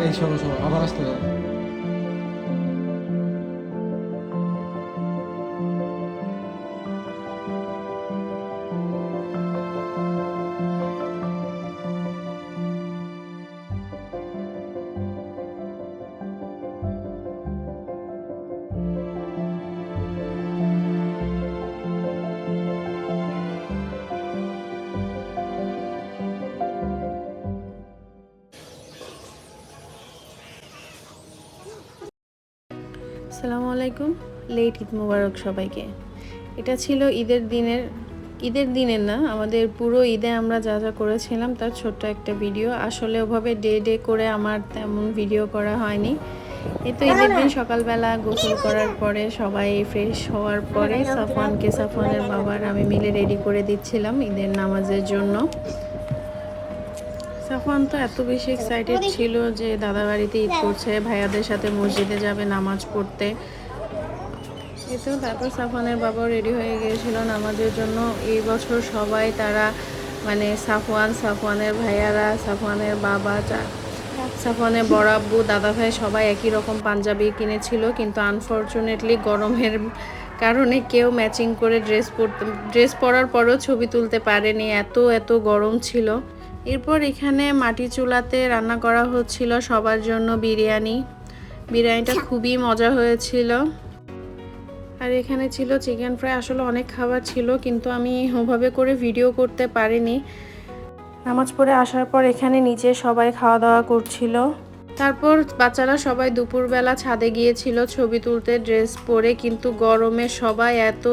এই শোনো শোনো আবার আসতে দাও আসসালামু আলাইকুম। লেট ঈদ মুবারক সবাইকে। এটা ছিল ঈদের দিনের ঈদের দিনের না, আমাদের পুরো ঈদে আমরা যা যা করেছিলাম তার ছোট্ট একটা ভিডিও। আসলে ওভাবে ডে ডে করে আমার তেমন ভিডিও করা হয়নি। এই তো ঈদের দিন সকালবেলা গোসল করার পরে সবাই ফ্রেশ হওয়ার পরে সাফানকে সাফানের বাবার আমি মিলে রেডি করে দিচ্ছিলাম ঈদের নামাজের জন্য। সাফওয়ান তো এত বেশি এক্সাইটেড ছিল যে দাদা বাড়িতে ঈদ করছে, ভাইয়াদের সাথে মসজিদে যাবে, নামাজ পড়তে। এতেও তারপর সাফওয়ানের বাবাও রেডি হয়ে গিয়েছিল নামাজের জন্য। এই বছর সবাই তারা মানে সাফওয়ান, সাফওয়ানের ভাইয়ারা, সাফওয়ানের বাবা সাফওয়ানের বড় আব্বু, দাদা ভাই সবাই একই রকম পাঞ্জাবি কিনেছিল, কিন্তু আনফর্চুনেটলি গরমের কারণে কেউ ম্যাচিং করে ড্রেস পরতে ড্রেস পরার পরও ছবি তুলতে পারেনি। এত এত গরম ছিল। এরপর এখানে মাটি চুলাতে রান্না করা হচ্ছিল সবার জন্য বিরিয়ানি। বিরিয়ানিটা খুবই মজা হয়েছিল। আর এখানে ছিল চিকেন ফ্রাই আসলে অনেক খাবার ছিল কিন্তু আমি ওভাবে করে ভিডিও করতে পারিনি। নামাজ পড়ে আসার পর এখানে নিচে সবাই খাওয়া দাওয়া করছিল। তারপর বাচ্চারা সবাই দুপুরবেলা ছাদে গিয়েছিল, ছবি তুলতে, ড্রেস পরে, কিন্তু গরমে সবাই এত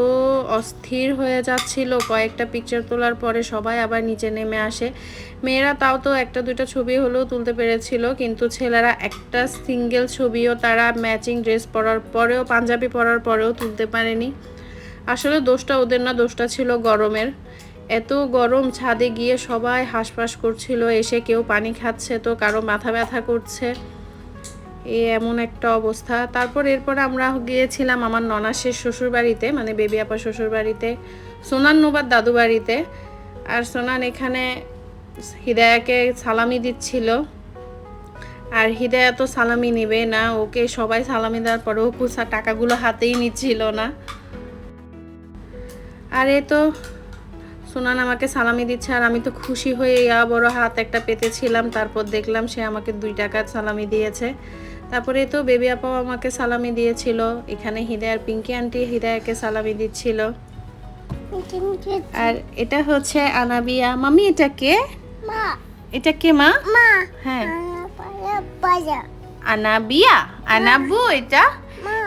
অস্থির হয়ে যাচ্ছিল। কয়েকটা পিকচার তোলার পরে সবাই আবার নিচে নেমে আসে। মেয়েরা তাও তো একটা দুইটা ছবি হলেও তুলতে পেরেছিল, কিন্তু ছেলেরা একটা সিঙ্গেল ছবিও তারা ম্যাচিং ড্রেস পরার পরেও, পাঞ্জাবি পরার পরেও তুলতে পারেনি। আসলে দোষটা ওদের না, দোষটা ছিল গরমের। এত গরম ছাদে গিয়ে সবাই হাঁসফাঁস করছিল, এসে কেউ পানি খাচ্ছে তো, কারও মাথা ব্যথা করছে। এ এমন একটা অবস্থা। তারপর এরপর আমরা গিয়েছিলাম আমার ননাসের শ্বশুর বাড়িতে মানে বেবি আপা শ্বশুর বাড়িতে সোনান নোবার দাদু বাড়িতে। আর সোনান এখানে হৃদয়াকে সালামি দিচ্ছিল। আর হৃদয়া তো সালামি নেবে না, ওকে সবাই সালামি দেওয়ার পরেও কুসা টাকাগুলো হাতেই নিচ্ছিল না। আর এ তো সোনান আমাকে সালামি দিচ্ছে আর আমি তো খুশি হয়ে ইয়া বড় হাত একটা পেতেছিলাম। তারপর দেখলাম সে আমাকে দুই টাকার সালামি দিয়েছে। তারপরে তো বেবি আপাও আমাকে সালামি দিয়েছিল। এখানে হৃদয়ার পিঙ্কি আন্টি হৃদয়াকে সালামি দিচ্ছিল। আর এটা হচ্ছে আনাবিয়া। মামি এটা কে? মা। এটা কে মা? মা। হ্যাঁ। আনাবিয়া। আনাবু এটা?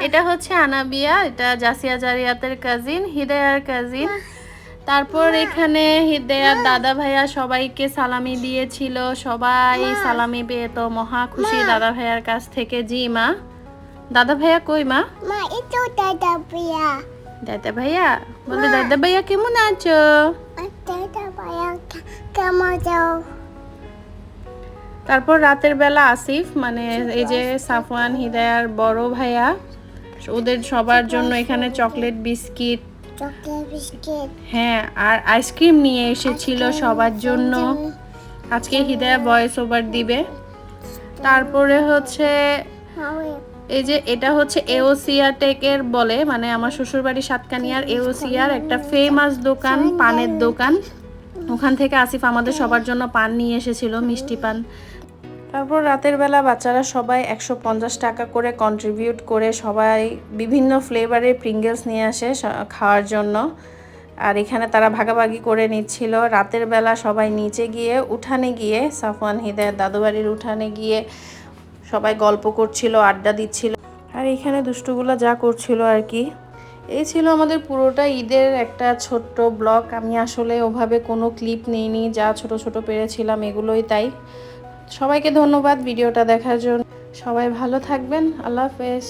এটা হচ্ছে আনাবিয়া। এটা জাসিয়া জারিয়াতের কাজিন হিদায়ার কাজিন তারপর এখানে হৃদয়ার দাদা ভাইয়া সবাইকে সালামি দিয়েছিল। সবাই সালামি পেয়ে তো মহা খুশি দাদা ভাইয়ার কাছ থেকে। জি মা। দাদা ভাইয়া কই মা? মা itu দাদা পায়া দাদা ভাইয়া বলে দাদা ভাইয়া কেমন আছো? দাদা পায়া কেমন যাও তারপর রাতের বেলা আসিফ মানে এই যে সাফওয়ান হিদায়ার বড় ভাইয়া ওদের সবার জন্য এখানে চকলেট বিস্কিট হ্যাঁ আর আইসক্রিম নিয়ে এসেছিল সবার জন্য। আজকে হৃদয়া ভয়েস ওভার দিবে। তারপরে হচ্ছে এই যে এটা হচ্ছে এওসিয়া টেকের বলে মানে আমার শ্বশুরবাড়ি সাতকানিয়ার এওসিয়ার একটা ফেমাস দোকান পানের দোকান। ওখান থেকে আসিফ আমাদের সবার জন্য পান নিয়ে এসেছিল মিষ্টি পান। তারপর রাতের বেলা বাচ্চারা সবাই একশো পঞ্চাশ টাকা করে কন্ট্রিবিউট করে সবাই বিভিন্ন ফ্লেভারের প্রিঙ্গেলস নিয়ে আসে খাওয়ার জন্য। আর এখানে তারা ভাগাভাগি করে নিচ্ছিল। রাতের বেলা সবাই নিচে গিয়ে উঠানে গিয়ে, সাফওয়ান হিদায়ের দাদুবাড়ির উঠানে গিয়ে সবাই গল্প করছিল, আড্ডা দিচ্ছিল। আর এখানে দুষ্টুগুলো যা করছিল আর কি। এই ছিল আমাদের পুরোটা ঈদের একটা ছোট্ট ব্লগ। আমি আসলে ওভাবে কোনো ক্লিপ নিইনি, যা ছোট ছোট পেরেছিলাম, এগুলোই তাই। সবাইকে ধন্যবাদ ভিডিওটা দেখার জন্য। সবাই ভালো থাকবেন। আল্লাহ হাফেজ।